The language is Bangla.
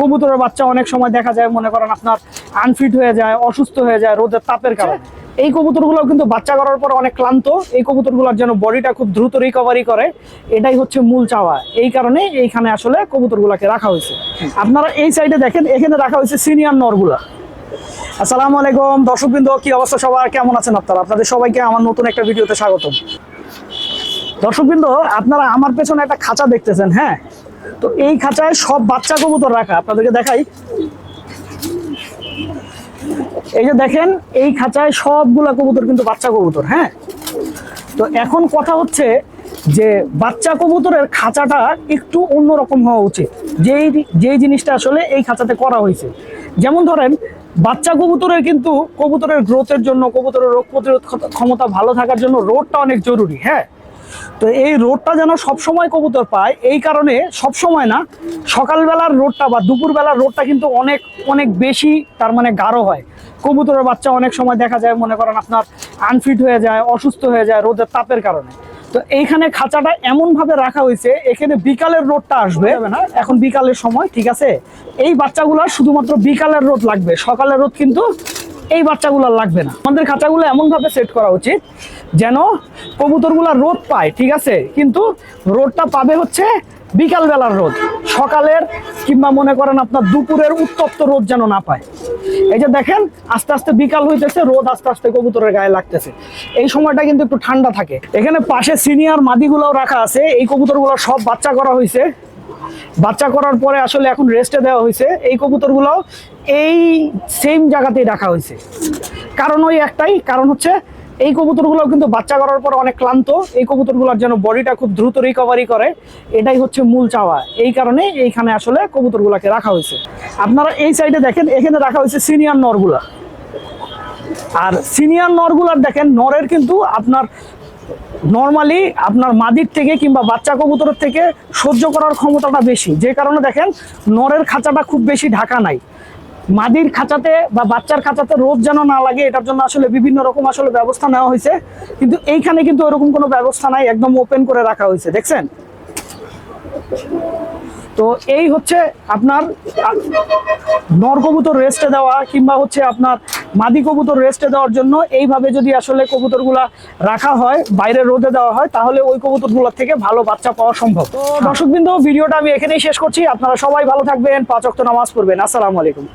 কবুতরের বাচ্চা অনেক সময় দেখা যায় মনে করেন আপনার আনফিট হয়ে যায় অসুস্থ হয়ে যায় রোদের তাপের কারণে। এই কবুতরগুলো কিন্তু বাচ্চা করার পর অনেক ক্লান্ত। এই কবুতরগুলোর যেন বডিটা খুব দ্রুত রিকভারি করে এটাই হচ্ছে মূল চাওয়া। এই কারণে এইখানে আসলে কবুতরগুলোকে রাখা হয়েছে। আপনারা এই সাইডে দেখেন এখানে রাখা হয়েছে সিনিয়র নরগুলা। আসসালামু আলাইকুম দর্শকবৃন্দ কি অবস্থা সবার? কেমন আছেন আপনারা? আপনাদের সবাইকে আমার নতুন একটা ভিডিওতে স্বাগতম। দর্শকবৃন্দ, আপনারা আমার পেছনে একটা খাঁচা দেখতেছেন হ্যাঁ? তো এই খাঁচায় সব বাচ্চা কবুতর রাখা, আপনাদেরকে দেখাই। এই যে দেখেন, এই খাঁচায় সবগুলা কবুতর কিন্তু বাচ্চা কবুতর হ্যাঁ? তো এখন কথা হচ্ছে যে বাচ্চা কবুতরের খাঁচাটা একটু অন্যরকম হওয়া উচিত। যেই যেই জিনিসটা আসলে এই খাঁচাতে করা হয়েছে। যেমন ধরেন, বাচ্চা কবুতরের কিন্তু কবুতরের গ্রোথের জন্য, কবুতরের রোগ প্রতিরোধ ক্ষমতা ভালো থাকার জন্য রোডটা অনেক জরুরি হ্যাঁ? তো এই রোডটা যেন সবসময় কবুতর পায় এই কারণে সবসময় না সকালবেলার রোডটা বা দুপুরবেলার রোডটা কিন্তু অনেক অনেক বেশি তার মানে গাঢ় হয়। কবুতরের বাচ্চা অনেক সময় দেখা যায় মনে করেন আপনার আনফিট হয়ে যায় অসুস্থ হয়ে যায় রোদের তাপের কারণে। তো এইখানে খাঁচাটা এমন ভাবে রাখা হয়েছে এখানে বিকালের রোদটা আসবে। না? এখন বিকালের সময় ঠিক আছে? এই বাচ্চাগুলো শুধুমাত্র বিকালের রোদ লাগবে সকালের রোদ কিন্তু এই বাচ্চাগুলোর লাগবে না। আমাদের খাঁচাগুলো এমন ভাবে সেট করা উচিত যেন কবুতরগুলা রোদ পায়, ঠিক আছে? কিন্তু রোদটা পাবে হচ্ছে বিকাল বেলার রোদ। সকালের কিংবা মনে করেন আপনার দুপুরের উত্তপ্ত রোদ যেন না পায়। এই যে দেখেন, আস্তে আস্তে বিকাল হইতেছে, রোদ আস্তে আস্তে কবুতরের গায়ে লাগতেছে। এই সময়টা কিন্তু একটু ঠান্ডা থাকে। এখানে পাশে সিনিয়র মাদিগুলোও রাখা আছে। এই কবুতরগুলো সব বাচ্চা করা হয়েছে বাচ্চা করার পরে আসলে এখন রেস্টে দেওয়া হয়েছে। এই কবুতরগুলো এই সেম জায়গাতেই রাখা হয়েছে। কারণ ওই একটাই, কারণ হচ্ছে এই কবুতরগুলো কিন্তু বাচ্চা করার পর অনেক ক্লান্ত। এই কবুতরগুলোর যেন বডিটা খুব দ্রুত রিকভারি করে, এটাই হচ্ছে মূল চাওয়া। এই কারণে এইখানে আসলে কবুতরগুলোকে রাখা হয়েছে। আপনারা এই সাইডে দেখেন, এখানে রাখা হয়েছে সিনিয়র নরগুলা আর সিনিয়র নরগুলার দেখেন নরের কিন্তু আপনার নর্মালি আপনার মাদির থেকে কিংবা বাচ্চা কবুতরের থেকে সহ্য করার ক্ষমতাটা বেশি। যে কারণে দেখেন নরের খাঁচাটা খুব বেশি ঢাকা নাই। মাদির খাঁচাতে বা বাচ্চার খাঁচাতে রোদ যেন না লাগে এটার জন্য আসলে বিভিন্ন রকম আসলে ব্যবস্থা নেওয়া হয়েছে। কিন্তু এইখানে কিন্তু ওরকম কোনো ব্যবস্থা নাই একদম ওপেন করে রাখা হয়েছে দেখছেন? তো এই হচ্ছে আপনার আ, নর কবুতর রেস্টে দেওয়া কিংবা হচ্ছে আপনার মাদি কবুতর রেস্টে দেওয়ার জন্য। এইভাবে যদি আসলে কবুতরগুলা রাখা হয় বাইরে রোদে দেওয়া হয় তাহলে ওই কবুতরগুলোর থেকে ভালো বাচ্চা পাওয়া সম্ভব। তো দর্শকবৃন্দ ভিডিওটা আমি এখানেই শেষ করছি। আপনারা সবাই ভালো থাকবেন। পাঁচ অক্ট নামাজ পড়বেন। আসসালামু আলাইকুম।